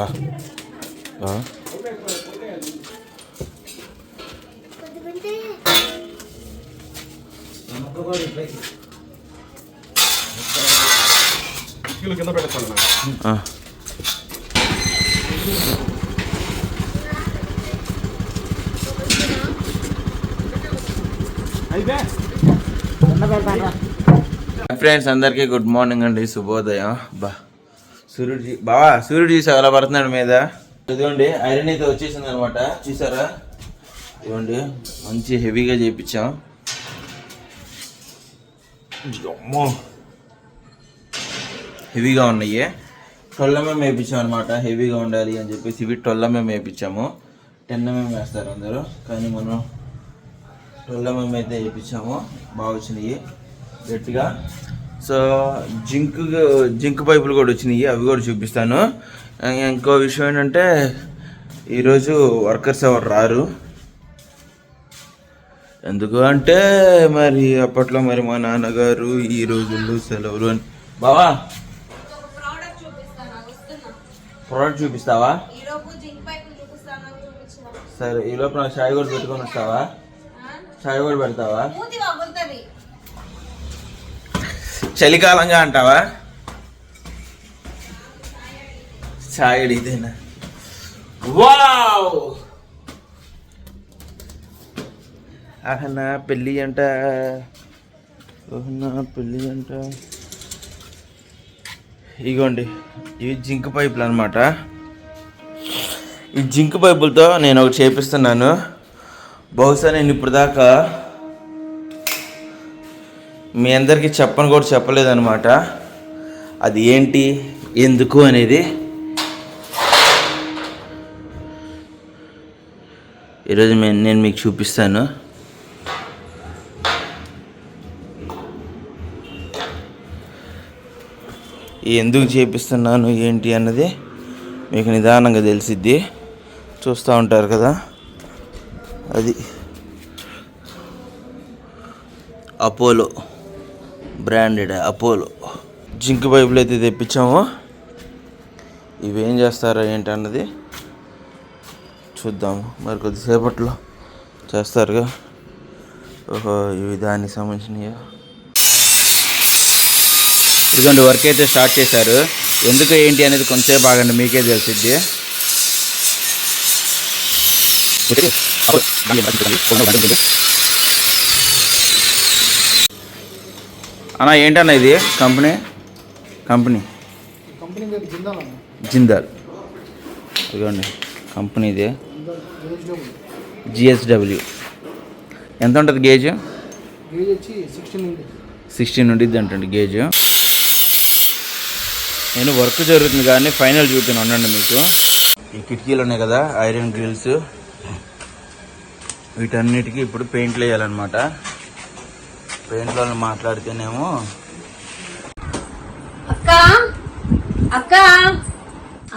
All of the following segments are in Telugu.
బా బా కిలో కింద పెట్టాలి ఆ. అయితే ఫ్రెండ్స్ అందరికీ గుడ్ మార్నింగ్ అండి శుభోదయం. బా. సూర్యుడు బావా సూర్యుడు చూసా ఎలా పడుతున్నాడు మీద. ఇదిగోండి ఐరన్ అయితే వచ్చేసింది అనమాట చూసారా? ఇదిగోండి మంచి హెవీగా చేయించాం అమ్మో. హెవీగా ఉన్నాయి. టొల్లమే వేయించాం అనమాట హెవీగా ఉండాలి అని చెప్పేసి ఇవి టొల్లమే వేయించాము టెన్ ఎంఎం వేస్తారు అందరూ. కానీ మనం ట్వెల్వ్ ఎంఎం అయితే వేయించాము బాగా వచ్చినాయి. గట్టిగా. సో జింక్ జింక్ పైపులు కూడా వచ్చినాయి అవి కూడా చూపిస్తాను. ఇంకో విషయం ఏంటంటే ఈరోజు వర్కర్స్ ఎవరు రారు? ఎందుకు అంటే మరి అప్పట్లో మరి మా నాన్నగారు ఈ రోజుల్లో సెలవులు అని. బావా ప్రోడక్ట్ చూపిస్తావా? ఈలోపు సరే ఈ లోపు నాకు చాయ్ కూడా పెట్టుకొని వస్తావా? చాయ్ కూడా పెడతావా? చలికాలంగా అంటావా? చాయ్ ఇదేనా? వావ్! ఆహనా పెళ్ళి అంట. ఓహనా పెళ్ళి అంట. ఇగోండి ఇవి జింక్ పైపులు అనమాట ఈ జింక్ పైపులతో నేను ఒకటి చేపిస్తున్నాను. బహుశా నేను ఇప్పుడు దాకా మీ అందరికీ చెప్పను కూడా చెప్పలేదన్నమాట. అది ఏంటి? ఎందుకు అనేది. ఈరోజు నేను మీకు చూపిస్తాను. ఎందుకు చేపిస్తున్నాను ఏంటి అన్నది మీకు నిదానంగా తెలిసిద్ది. చూస్తూ ఉంటారు కదా. అది. అపోలో. Branded Apollo. జింక్ పైపులు అయితే తెప్పించాము. ఇవి ఏం చేస్తారా ఏంటన్నది చూద్దాము. మరి కొద్దిసేపట్లో చేస్తారుగా. ఓహో ఇవి దానికి సంబంధించినవి ఇదిగోండి వర్క్ అయితే స్టార్ట్ చేశారు. ఎందుకు ఏంటి అనేది కొంతసేపు ఆగండి మీకే తెలిసిద్ది. అన్న ఏంటన్న ఇది? కంపెనీ? కంపెనీ. జిందాల్ ఇదిగోండి కంపెనీ ఇది. జిఎస్డబ్ల్యూ ఎంత ఉంటుంది గేజ్? సిక్స్టీన్ ఉండిద్ది అంటండి గేజ్. నేను వర్క్ జరుగుతుంది కానీ ఫైనల్ చూపుతాను ఉండండి మీకు. ఈ కిటికీలు ఉన్నాయి కదా ఐరన్ గ్రిల్స్. వీటన్నిటికీ ఇప్పుడు పెయింట్లు వేయాలన్నమాట. పెయింట్లో మాట్లాడితేనేమో. అక్క అక్క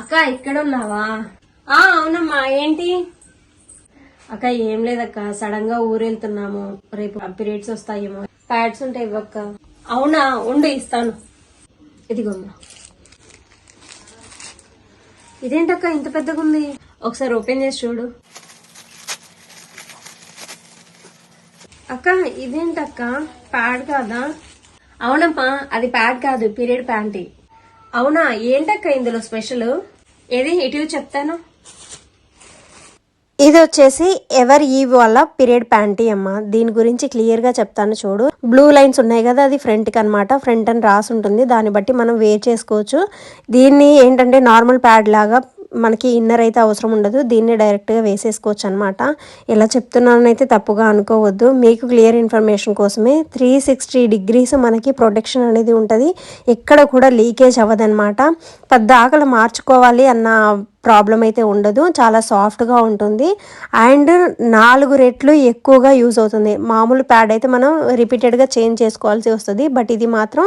అక్క ఇక్కడ ఉన్నావా ఆ అవునమ్మా ఏంటి? అక్క ఏం లేదక్క సడన్గా ఊరెళ్తున్నాము. రేపు పీరియడ్స్ వస్తాయేమో. ప్యాడ్స్ ఉంటాయి ఇవ్వక్క. అవునా ఉండు ఇస్తాను. ఇదిగోమ్మా. ఇదేంటక్క ఇంత పెద్దగా ఉంది ఒకసారి ఓపెన్ చేసి చూడు. అక్క ఇదేంటక్క? ప్యాడ్ కాదా? అవునమ్మా అది ప్యాడ్ కాదు పీరియడ్ ప్యాంటీ. అవునా ఏంటక్క ఇందులో స్పెషల్? ఏది ఇటు చెప్తాను. ఇది వచ్చేసి ఎవర్ ఈ వల్ల పీరియడ్ ప్యాంటీ అమ్మ. దీని గురించి క్లియర్గా చెప్తాను చూడు. బ్లూ లైన్స్ ఉన్నాయి కదా అది ఫ్రంట్కి అనమాట ఫ్రంట్ అని రాసి ఉంటుంది దాన్ని బట్టి మనం వేర్ చేసుకోవచ్చు. దీన్ని ఏంటంటే నార్మల్ ప్యాడ్ లాగా మనకి ఇన్నర్ అయితే అవసరం ఉండదు. దీన్ని డైరెక్ట్గా వేసేసుకోవచ్చు అనమాట ఇలా చెప్తున్నానైతే తప్పుగా అనుకోవద్దు. మీకు క్లియర్ ఇన్ఫర్మేషన్ కోసమే త్రీ సిక్స్టీ డిగ్రీస్ మనకి ప్రొటెక్షన్ అనేది ఉంటుంది. ఎక్కడ కూడా లీకేజ్ అవ్వదనమాట పెద్ద ఆకలి మార్చుకోవాలి అన్న ప్రాబ్లం అయితే ఉండదు. చాలా సాఫ్ట్గా ఉంటుంది. అండ్ నాలుగు రెట్లు ఎక్కువగా యూజ్ అవుతుంది. మామూలు ప్యాడ్ అయితే మనం రిపీటెడ్గా చేంజ్ చేసుకోవాల్సి వస్తుంది. బట్ ఇది మాత్రం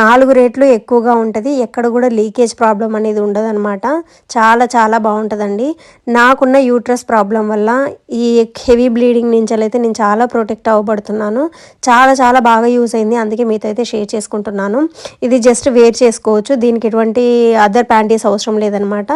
నాలుగు రెట్లు ఎక్కువగా ఉంటుంది. ఎక్కడ కూడా లీకేజ్ ప్రాబ్లం అనేది ఉండదు చాలా చాలా బాగుంటుందండి. నాకున్న యూట్రస్ ప్రాబ్లం వల్ల ఈ హెవీ బ్లీడింగ్ నుంచి అయితే నేను చాలా ప్రొటెక్ట్ అవ్వబడుతున్నాను. చాలా చాలా బాగా యూజ్ అయింది. అందుకే మీతో అయితే షేర్ చేసుకుంటున్నాను. ఇది జస్ట్ వేర్ చేసుకోవచ్చు. దీనికి ఎటువంటి అదర్ ప్యాంటీస్ అవసరం లేదనమాట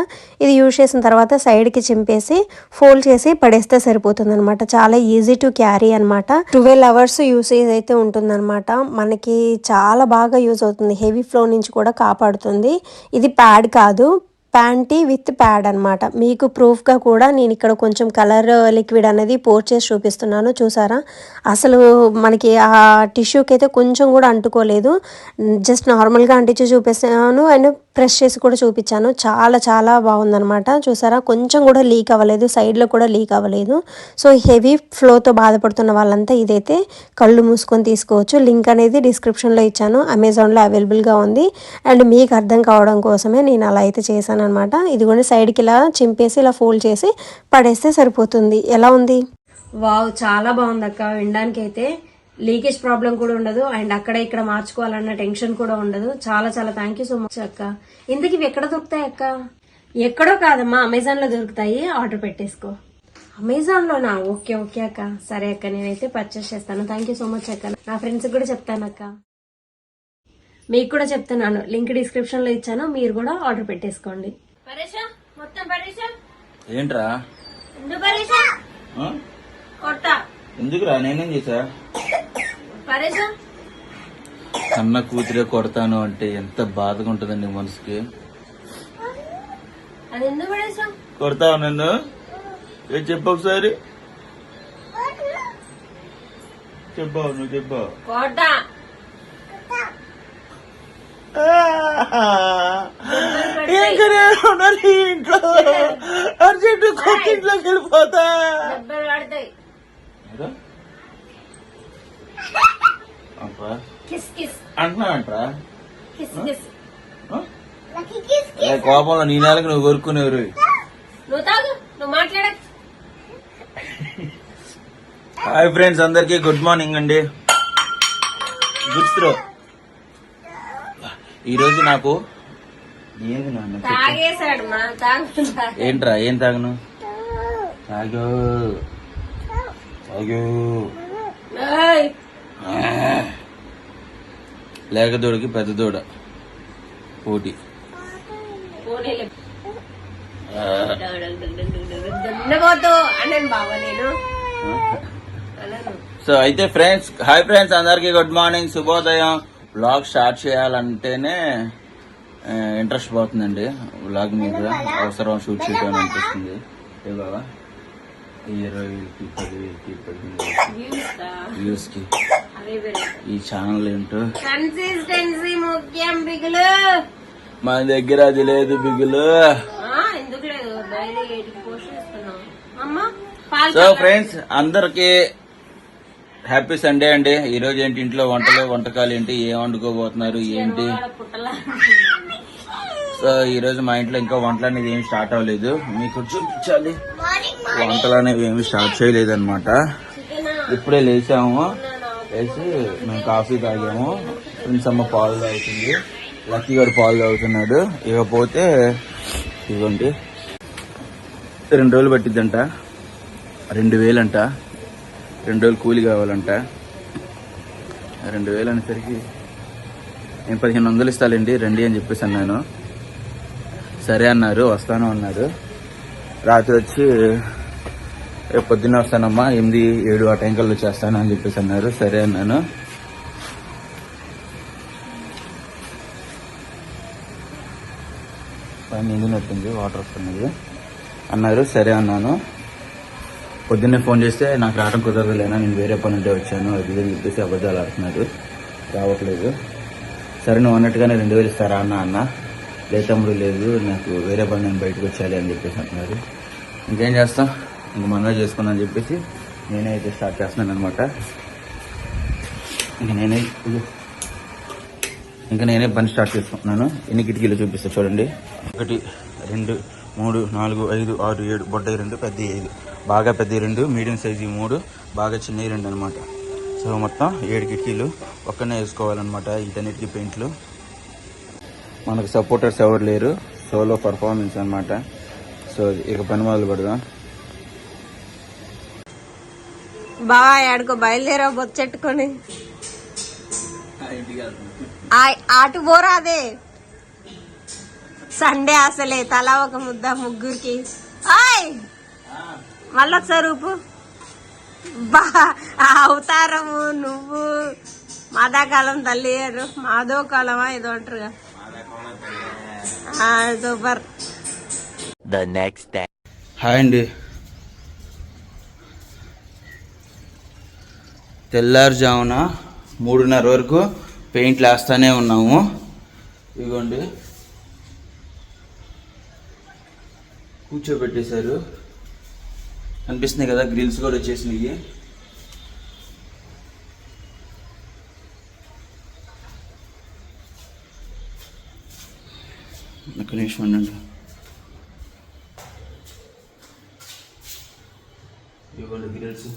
ఇది యూజ్ చేసిన తర్వాత సైడ్కి చింపేసి ఫోల్డ్ చేసి పడేస్తే సరిపోతుంది అనమాట చాలా ఈజీ టు క్యారీ అనమాట ట్వెల్వ్ అవర్స్ యూసేజ్ అయితే ఉంటుందన్నమాట. మనకి చాలా బాగా యూజ్ అవుతుంది. హెవీ ఫ్లో నుంచి కూడా కాపాడుతుంది. ఇది ప్యాడ్ కాదు. ప్యాంటీ విత్ ప్యాడ్ అనమాట మీకు ప్రూఫ్గా కూడా నేను ఇక్కడ కొంచెం కలర్ లిక్విడ్ అనేది పోర్ చేసి చూపిస్తున్నాను. చూసారా? అసలు మనకి ఆ టిష్యూకి అయితే కొంచెం కూడా అంటుకోలేదు. జస్ట్ నార్మల్గా అంటించి చూపిస్తాను అండ్ ప్రెస్ చేసి కూడా చూపించాను. చాలా చాలా బాగుందనమాట చూసారా? కొంచెం కూడా లీక్ అవ్వలేదు. సైడ్లో కూడా లీక్ అవ్వలేదు. సో హెవీ ఫ్లోతో బాధపడుతున్న వాళ్ళంతా ఇదైతే కళ్ళు మూసుకొని తీసుకోవచ్చు. లింక్ అనేది డిస్క్రిప్షన్లో ఇచ్చాను. అమెజాన్లో అవైలబుల్గా ఉంది. అండ్ మీకు అర్థం కావడం కోసమే నేను అలా అయితే చేశాను. అనమాట ఇదిగోండి సైడ్కి ఇలా చింపేసి ఇలా ఫోల్డ్ చేసి పడేస్తే సరిపోతుంది. ఎలా ఉంది? వావ్ చాలా బాగుంది అక్క వినడానికి అయితే లీకేజ్ ప్రాబ్లం కూడా ఉండదు. అండ్ అక్కడ ఇక్కడ మార్చుకోవాలన్న టెన్షన్ కూడా ఉండదు. చాలా చాలా థ్యాంక్ యూ సో మచ్ అక్క. ఇంతకి ఇవి ఎక్కడ దొరుకుతాయి అక్క? ఎక్కడో కాదమ్మా అమెజాన్లో దొరుకుతాయి. ఆర్డర్ పెట్టేసుకో. అమెజాన్ లోనా? ఓకే ఓకే అక్క. సరే అక్క నేనైతే పర్చేస్ చేస్తాను. థ్యాంక్ యూ సో మచ్ అక్క. నా ఫ్రెండ్స్ కూడా చెప్తాను అక్క. మీకు కూడా చెప్తున్నాను. లింక్ డిస్క్రిప్షన్లో ఇచ్చాను. మీరు కూడా ఆర్డర్ పెట్టేసుకోండి. పరేషా మొత్తం పరేషా ఏంట్రా? ఎందుకు పరేషా ఆ? కొట్టా ఎందుకురా? నేనేం చేశా? పరేషా కన్న కూతురే కొడతాను అంటే ఎంత బాధగా ఉంటుందండి మనసుకి? కొడతావు నన్ను? ఏం చెప్పు ఒకసారి. చెప్పావు నువ్వు చెప్పావు కోట ఇంకనే ఉండాలి ఇంట్లో అర్జెంట్ ఇంట్లోకి వెళ్ళిపోతా. దెబ్బలు పడతాయి. అబ్బా. Kiss kiss. అంటున్నా అంటరా కిస్. కిస్ కోపంలో నీ నెలకు నువ్వు మాట్లాడక హాయ్ ఫ్రెండ్స్ అందరికి గుడ్ మార్నింగ్ అండి. Good throw. ఈరోజు నాకు ఏంది నాన్న? చెప్పు. తాగేశాడు మా తాగుతుంటా ఏంట్రా ఏం తాగను? తాగు. తాగు. లేక దూడకి పెద్ద దూడ. పోటీ. సో అయితే ఫ్రెండ్స్ హాయ్ ఫ్రెండ్స్ అందరికి గుడ్ మార్నింగ్ శుభోదయం. బ్లాగ్ స్టార్ట్ చేయాలంటేనే ఇంట్రెస్ట్ పోతుందండి. బ్లాగ్ మీద అవసరం షూట్ చేయడం అనిపిస్తుంది. ఏ బాబా. ఈ ఇరవై వేలకి పది వేలకి పదిహేను Views కా? వ్యూస్కి అవే వేరే. ఈ ఛానల్ ఏంటో? కన్సిస్టెన్సీ ముఖ్యం బిగులు. మన దగ్గర అది లేదు బిగులు. సో ఫ్రెండ్స్ అందరికి హ్యాపీ సండే అండి. ఈరోజు ఏంటి ఇంట్లో వంటలు వంటకాలు ఏంటి ఏం వండుకోబోతున్నారు ఏంటి? సో ఈరోజు మా ఇంట్లో ఇంకా వంటలు అనేది ఏమి స్టార్ట్ అవ్వలేదు. మీకు చూపించాలి. వంటలు అనేవి ఏమి స్టార్ట్ చేయలేదు అనమాట ఇప్పుడే లేచాము. లేచి మేము కాఫీ తాగాము. ఫ్రెండ్స్ అమ్మ పాలు తాగుతుంది. లక్కీ గారు పాలు తాగుతున్నాడు. ఇకపోతే ఇవ్వండి. రెండు రోజులు పట్టిద్దంట. రెండు వేలంట. రెండు రోజులు కూలి కావాలంట. రెండు వేలు అనేసరికి నేను పదిహేను వందలు ఇస్తానండి రండి అని చెప్పేసి అన్నాను. సరే అన్నారు వస్తాను అన్నారు రాత్రి వచ్చి రేపు పొద్దున్న వస్తానమ్మా ఎనిమిది ఏడు ఆ టైం కల్లా వచ్చేస్తాను అని చెప్పేసి అన్నారు. సరే అన్నాను. పైన ఎండినట్టుంది వాటర్ వస్తున్నది. అన్నారు. సరే అన్నాను. పొద్దున్నే ఫోన్ చేస్తే నాకు రావడం కుదరదులేనా నేను వేరే పని ఉంటే వచ్చాను అది ఇది అని చెప్పేసి అబద్ధాలు ఆడుతున్నాడు. రావట్లేదు. సరే నువ్వు అన్నట్టుగానే రెండు వేలు ఇస్తారా అన్న అన్న. లేదు తమ్ముడు లేదు నాకు వేరే పని నేను బయటకు వచ్చాలి అని చెప్పేసి అంటున్నారు ఇంకేం చేస్తాం? ఇంక మనమే చేసుకున్నా అని చెప్పేసి నేనే అయితే స్టార్ట్ చేస్తున్నాను అనమాట ఇంక నేనే ఇంకా నేనే పని స్టార్ట్ చేసుకుంటున్నాను. ఎన్ని కిటికీలు చూపిస్తా చూడండి. ఒకటి రెండు మూడు నాలుగు ఐదు ఆరు ఏడు బొడ్డ రెండు పెద్ద ఐదు బాగా పెద్ద రెండు మీడియం సైజు మూడు బాగా చిన్నవి రెండు అనమాట సో మొత్తం ఏడు కిటికీలు ఒక్కనే వేసుకోవాలన్నమాట వీటన్నిటికీ పెయింట్లు. మనకు సపోర్టర్స్ ఎవరు లేరు సోలో పర్ఫార్మెన్స్ అనమాట సో ఇక పని మొదలు పెడదాం. బాగా ఆడుకో బయలుదేరా బొచ్చెట్టుకొని అటు పోరాదే. సండే అసలే తలా ఒక ముద్ద ముగ్గురికి. ఆయ్! మళ్ళీ ఊపు. బా అవతారము నువ్వు మాదాకాలం తల్లి గారు మాధవ కాలమా ఏదో అంటారుగా ఆ, super the next day. Hi అండి. తెల్లారుజామున మూడున్నర వరకు పెయింట్లు వేస్తానే ఉన్నాము. ఇదిగోండి కూర్చోబెట్టేశారు. కనిపిస్తున్నాయి కదా గ్రిల్స్ కూడా వచ్చేసినాయి. ఒక నిమిషం ఉండండి. ఇవ్వండి గ్రిల్స్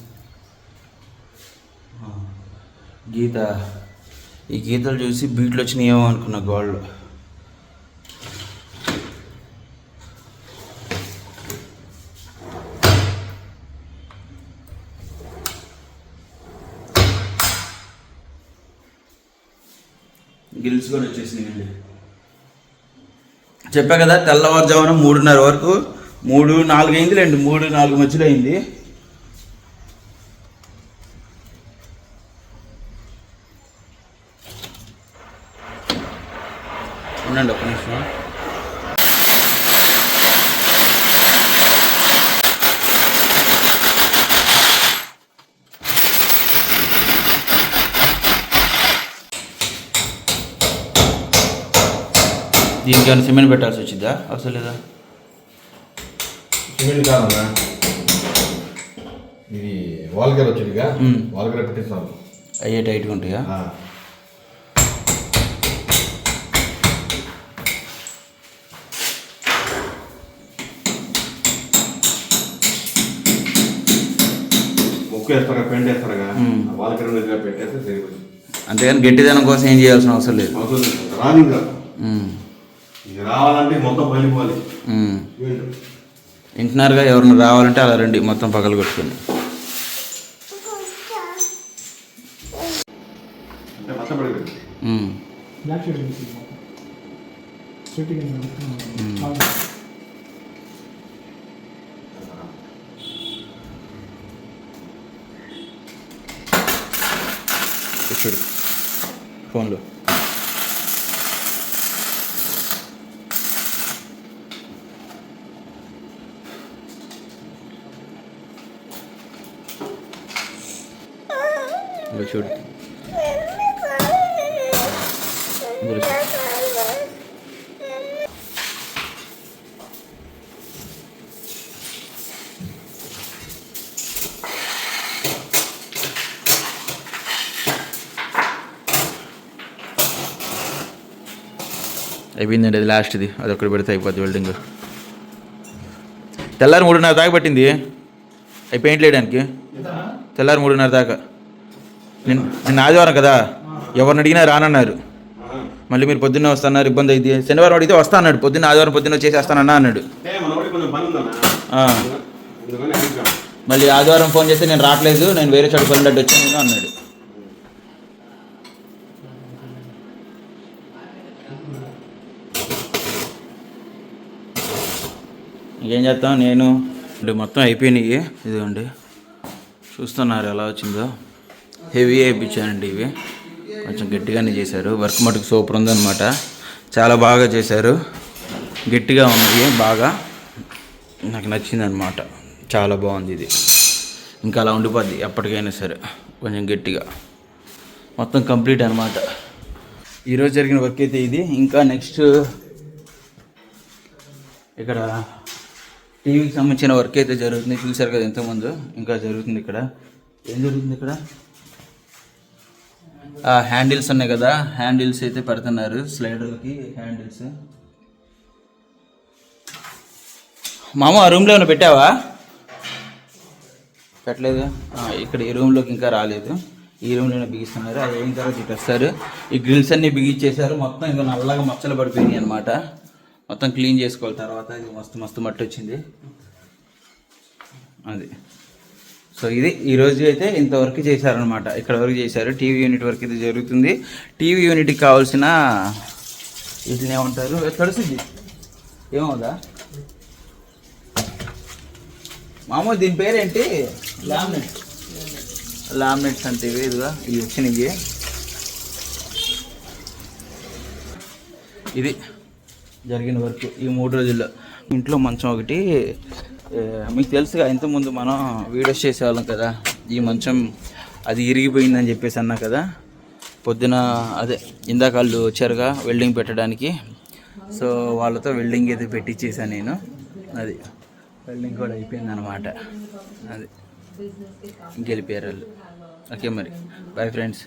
గీత. ఈ గీతలు చూసి బీట్లు వచ్చినాయేమో అనుకున్నా గోల్డ్ కూడా వచ్చేసినాయండి. చెప్పా కదా తెల్లవారుజామున మూడున్నర వరకు మూడు నాలుగు అయింది లేండి మూడు నాలుగు మధ్యలో అయింది. ఉండండి ఒక నిమిషం. దీనికి ఏమైనా సిమెంట్ పెట్టాల్సి వచ్చిందా అవసరం లేదా? సిమెంట్ కాదన్నా ఇది వాల్గర్ వచ్చిందిగా. వాల్గర్ పెట్టిస్తాను అయ్యే టైట్గా ఉంటాయా? ముక్కు వేస్తారా పెండ్ వేస్తారా. వాల్గర్ పెట్టేస్తే సరిపోతుంది. అంతేగాని గట్టిదనం కోసం ఏం చేయాల్సిన అవసరం లేదు. అవసరం లేదు. ఉమ్, ఇది రావాలంటే మొత్తం పగిలిపోవాలి. వింటున్నారుగా ఎవరైనా రావాలంటే అలా రండి మొత్తం పగలు కొట్టుకొని. అంటే మొత్తం పడిపోయింది ఉమ్, బ్లాక్ షేడ్ ఉంది మొత్తం స్ట్రైట్ కింద చూడు ఫోన్లో ఇదిగో చూడు. అయిపోయిందండి అది లాస్ట్ది అది ఒకటి పెడితే అయిపోద్ది వెల్డింగ్ తెల్లారి మూడున్నర దాకా పట్టింది. అవి పెయింట్ వేయడానికి తెల్లారి మూడున్నర దాకా. నిన్న నిన్న ఆదివారం కదా? ఎవరిని అడిగినా రానన్నారు. మళ్ళీ మీరు పొద్దున్న వస్తున్నారు ఇబ్బంది అయింది శనివారం అడిగితే వస్తా అన్నాడు. పొద్దున్న ఆదివారం పొద్దున్న వచ్చేసేస్తానన్నా అన్నాడు. మళ్ళీ ఆదివారం ఫోన్ చేస్తే నేను రావట్లేదు నేను వేరే చోట పని వచ్చాను నేను అన్నాడు. ఇంకేం చేస్తాం నేను మొత్తం అయిపోయినాయి. ఇదిగోండి. చూస్తున్నారు ఎలా వచ్చిందో. హెవీ వేయించానండి ఇవి. కొంచెం గట్టిగానే చేశారు. వర్క్ మటుకు సూపర్ ఉందన్నమాట. చాలా బాగా చేశారు. గట్టిగా ఉన్నాయి బాగా. నాకు నచ్చింది అనమాట చాలా బాగుంది ఇది. ఇంకా అలా ఉండిపోద్ది ఎప్పటికైనా సరే. కొంచెం గట్టిగా. మొత్తం కంప్లీట్ అనమాట ఈరోజు జరిగిన వర్క్ అయితే ఇది. ఇంకా నెక్స్ట్ ఇక్కడ టీవీకి సంబంధించిన వర్క్ అయితే జరుగుతుంది. చూశారు కదా ఎంతమంది ఇంకా జరుగుతుంది ఇక్కడ. ఏం జరుగుతుంది ఇక్కడ? హ్యాండిల్స్ ఉన్నాయి కదా. హ్యాండిల్స్ అయితే పెడుతున్నారు. స్లైడర్కి హ్యాండిల్స్. మామ ఆ రూమ్లో ఏమైనా పెట్టావా? పెట్టలేదు. ఇక్కడ ఈ రూమ్లోకి ఇంకా రాలేదు. ఈ రూమ్లోనే బిగిస్తున్నారు. అది అయిన తర్వాత ఇటు వస్తారు. ఈ గ్రిల్స్ అన్నీ బిగించేశారు మొత్తం ఇంకా నల్లగా మచ్చలు పడిపోయినాయి అనమాట మొత్తం క్లీన్ చేసుకోవాలి. తర్వాత ఇది మస్తు మస్తు మట్టి వచ్చింది. అది. సో ఇది ఈ అయితే ఇంతవరకు చేశారనమాట ఇక్కడ వరకు చేశారు. టీవీ యూనిట్ వరకు ఇది జరుగుతుంది. టీవీ యూనిట్కి కావాల్సిన వీటిని ఏమంటారు? తడుస్తుంది ఏమవుదా? మామూలు దీని పేరేంటి? లామినేట్ లామినేట్స్ అంటే ఇవి ఇదిగా ఇవి ఇది జరిగిన వర్క్ ఈ మూడు రోజుల్లో. ఇంట్లో మంచం ఒకటి మీకు తెలుసుగా ఇంతకుముందు మనం వీడియోస్ చేసేవాళ్ళం కదా ఈ మంచం అది ఇరిగిపోయిందని చెప్పేసి అన్నా కదా పొద్దున అదే ఇందాక వాళ్ళు వచ్చారుగా వెల్డింగ్ పెట్టడానికి. సో వాళ్ళతో వెల్డింగ్ అయితే పెట్టించేసాను నేను. అది వెల్డింగ్ కూడా అయిపోయింది అనమాట అది. గెలిపారు వాళ్ళు. ఓకే మరి. Bye friends